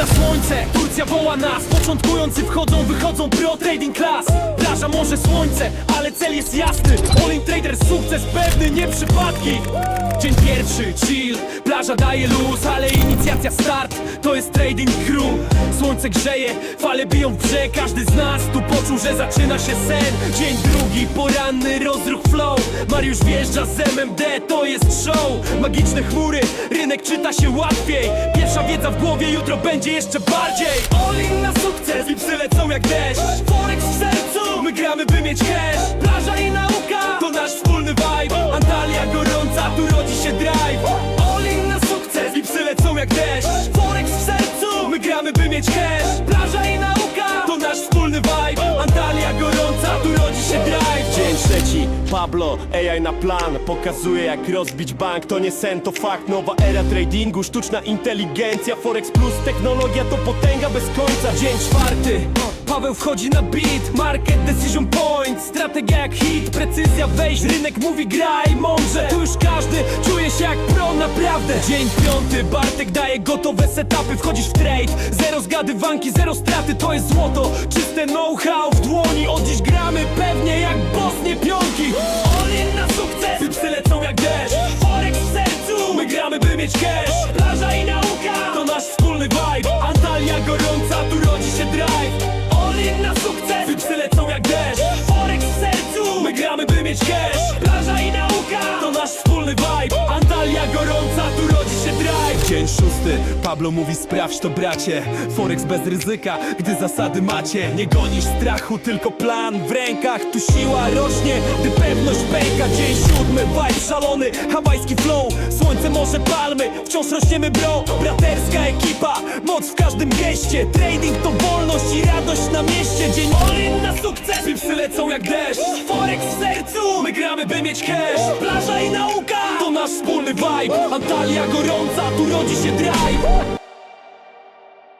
inteligencja woła nas. Początkujący wchodzą, wychodzą pro trading class. Plaża może słońce, ale cel jest jasny. All in trader sukces pewny, nie przypadki. Dzień pierwszy, chill, plaża daje luz Ale inicjacja start, to jest trading crew. Słońce grzeje, fale biją w brzeg Każdy z nas tu poczuł, że zaczyna się sen. Dzień drugi, poranny rozruch flow. Mariusz wjeżdża z MMD, to jest show. Magiczne chmury, rynek czyta się łatwiej W głowie, jutro będzie jeszcze bardziej. All in na sukces, vipsy lecą jak deszcz. Forex w sercu, my gramy by mieć cash Pablo, AI na plan. Pokazuje jak rozbić bank, to nie sen, to fakt. Nowa era tradingu, sztuczna inteligencja. Forex plus technologia to potęga bez końca. Dzień czwarty, Paweł wchodzi na beat. Market decision point, strategia jak hit. Precyzja wejść, rynek mówi graj mądrze. Tu już każdy czuje się jak pro naprawdę. Dzień piąty, Bartek daje gotowe setupy. Wchodzisz w trade, zero zgadywanki, zero straty. To jest złoto, czyste know-how by mieć cash. Plaża i nauka, to nasz wspólny vibe. Antalya gorąca, tu rodzi się drive. All in na sukces, wypsy lecą jak deszcz. Forex w sercu, my gramy by mieć cash. Plaża i nauka, to nasz wspólny vibe. Antalya gorąca, tu rodzi się drive. Dzień szósty, Pablo mówi sprawdź to bracie. Forex bez ryzyka, gdy zasady macie. Nie gonisz strachu, tylko plan w rękach. Tu siła rośnie, gdy pewność pęka. Dzień siódmy, szalony, hawajski flow. Słońce, morze, palmy, wciąż rośniemy bro. Braterska ekipa, moc w każdym geście. Trading to wolność i radość na mieście. Dzień all na sukces, psy lecą jak deszcz. Forex w sercu, my gramy by mieć cash. Plaża i nauka, to nasz wspólny vibe. Antalya gorąca, tu rodzi się drive